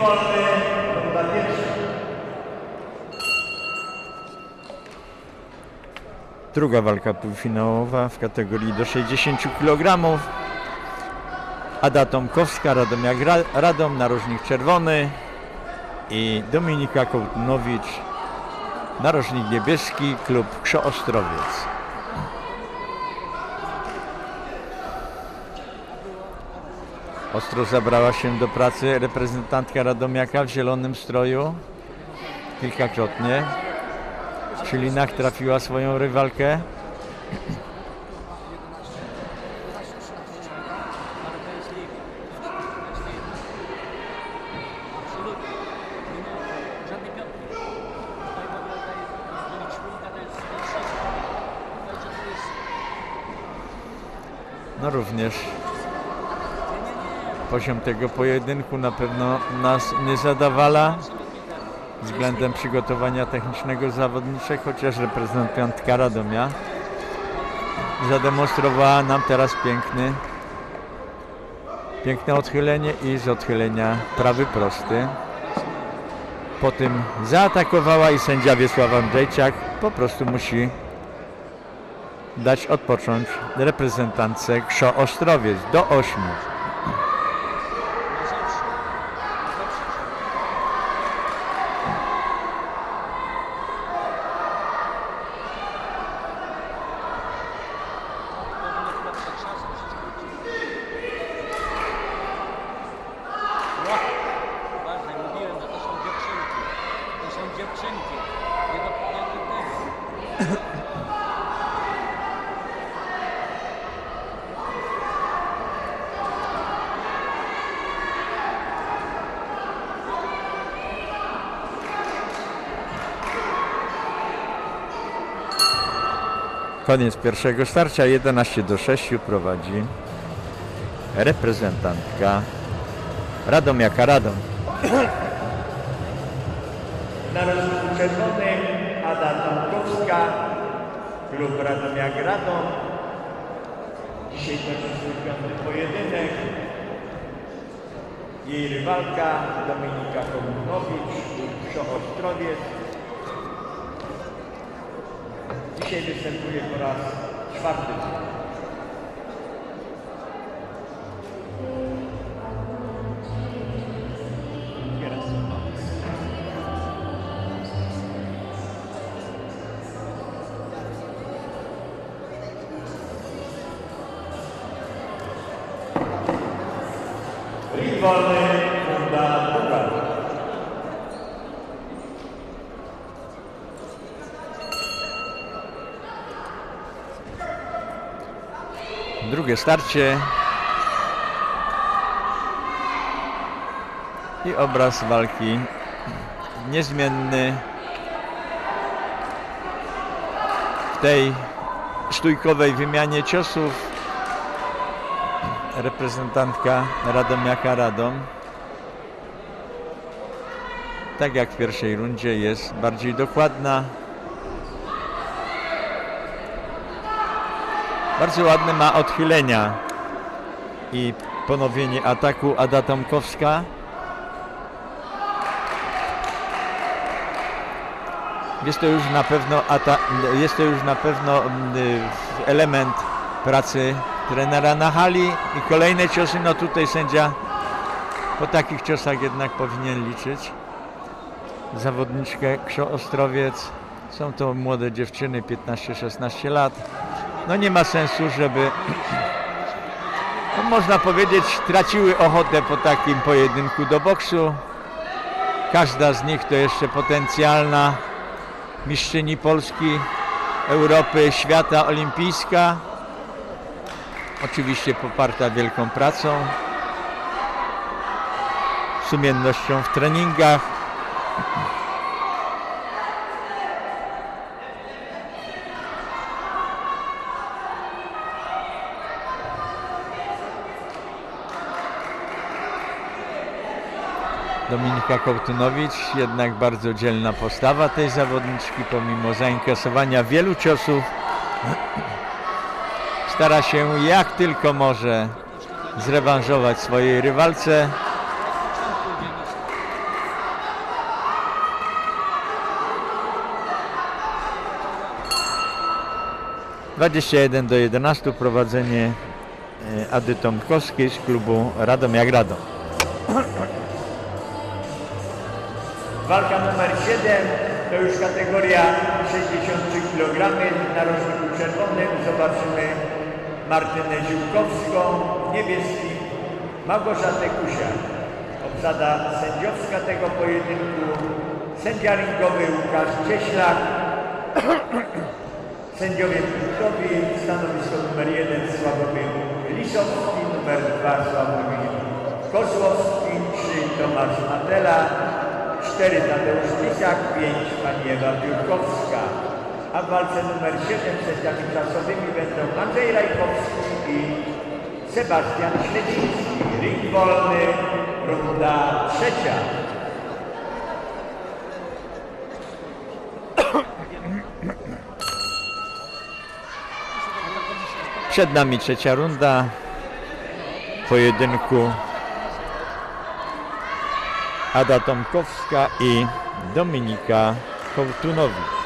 Runda pierwsza. Druga walka półfinałowa w kategorii do 60 kg. Ada Tomkowska, Radomiak Ra- Radom, narożnik czerwony i Dominika Kołtunowicz, narożnik niebieski, klub Krzo Ostro zabrała się do pracy reprezentantka Radomiaka w zielonym stroju kilkakrotnie. Przy linach trafiła swoją rywalkę. Żadnej piątki. Tutaj w ogóle daje zrobić czwórka, to jest trzy. Także to jest... No również poziom tego pojedynku na pewno nas nie zadawala względem przygotowania technicznego zawodniczego, chociaż reprezentantka Radomia zademonstrowała nam teraz piękny piękne odchylenie i z odchylenia prawy prosty. Po tym zaatakowała i sędzia Wiesław Andrzejczak po prostu musi dać odpocząć reprezentantce Krzo Ostrowiec do 8. Uważaj, mówiłem, że to są dziewczynki. To są dziewczynki. Nie do, nie do tego. Koniec pierwszego starcia 11 do 6 prowadzi reprezentantka Radomiaka Radom. Narożnik czerwony, Ada Tomkowska, klub Radomiak Radom. Dzisiaj toczy swój pojedynek. Jej rywalka Dominika Kołunowicz, klub Krzo Ostrowiec. Dzisiaj występuje po raz czwarty. Ring Drugie starcie. I obraz walki niezmienny w tej stójkowej wymianie ciosów. Reprezentantka Radomiaka Radom. Tak jak w pierwszej rundzie jest bardziej dokładna Bardzo ładne ma odchylenia i ponowienie ataku Ada Tomkowska. Jest to już na pewno jest to już na pewno mm, y, element pracy trenera na hali i kolejne ciosy, no tutaj sędzia po takich ciosach jednak powinien liczyć. Zawodniczkę Krzo Ostrowiec. Są to młode dziewczyny, 15-16 lat no nie ma sensu, żeby no można powiedzieć traciły ochotę po takim pojedynku do boksu. Każda z nich to jeszcze potencjalna mistrzyni Polski, Europy, świata olimpijska. Oczywiście poparta wielką pracą, sumiennością w treningach. Dominika Kołtynowicz, jednak bardzo dzielna postawa tej zawodniczki, pomimo zainkasowania wielu ciosów. Stara się jak tylko może zrewanżować swojej rywalce. Dwadzieścia jeden do 11 prowadzenie e, Ady Tomkowskiej z klubu Radom jak Radom. Walka numer 7 to już kategoria 63 kg. W narożniku czerwonym zobaczymy Martynę Ziółkowską, w niebieskim Małgorzatę Kusia. Obsada sędziowska tego pojedynku. Sędzia ringowy Łukasz Cieślak. Sędziowie punktowi stanowisko numer 1 Sławomir Lisowski, numer 2 Sławomir Kozłowski, 3 Tomasz Matela, 4 Tadeusz Lisak, 5 pani Ewa Biurkowska. A w walce numer 7 sędziami czasowymi będą Andrzej Rajkowski i Sebastian Śledziński. Ring wolny, runda trzecia. Przed nami trzecia runda pojedynku Ada Tomkowska i Dominika Kołtunowi.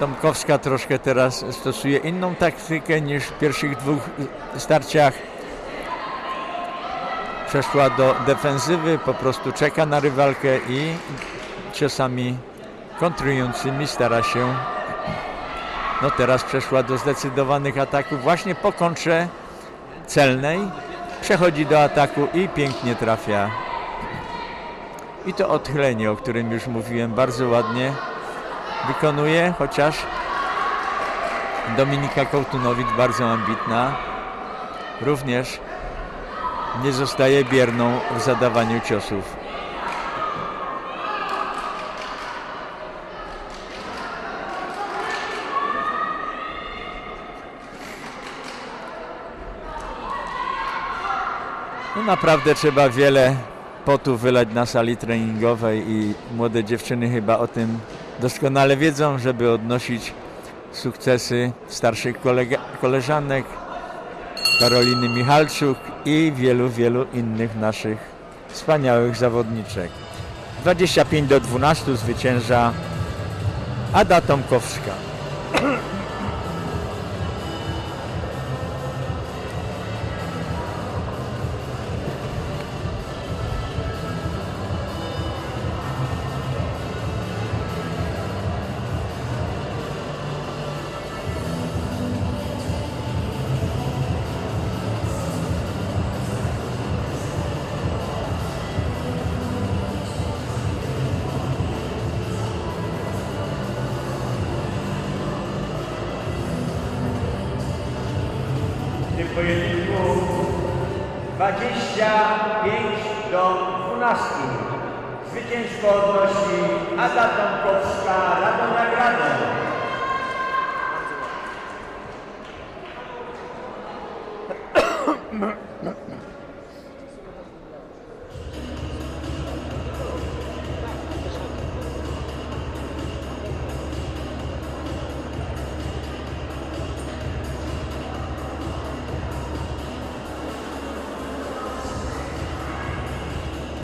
Tomkowska troszkę teraz stosuje inną taktykę niż w pierwszych dwóch starciach. Przeszła do defensywy, po prostu czeka na rywalkę i ciosami kontrującymi stara się. No teraz przeszła do zdecydowanych ataków właśnie po kontrze celnej. Przechodzi do ataku i pięknie trafia. I to odchylenie, o którym już mówiłem, bardzo ładnie wykonuje, chociaż Dominika Kołtunowicz bardzo ambitna, również nie zostaje bierną w zadawaniu ciosów. No naprawdę trzeba wiele potu wylać na sali treningowej i młode dziewczyny chyba o tym doskonale wiedzą, żeby odnosić sukcesy starszych kolega, koleżanek Karoliny Michalczuk i wielu, wielu innych naszych wspaniałych zawodniczek. 25 do 12 zwycięża Ada Tomkowska. Tym pojedynku 25 do 12. Zwycięstwo odnosi Ada Tomkowska, Radomiak Radom.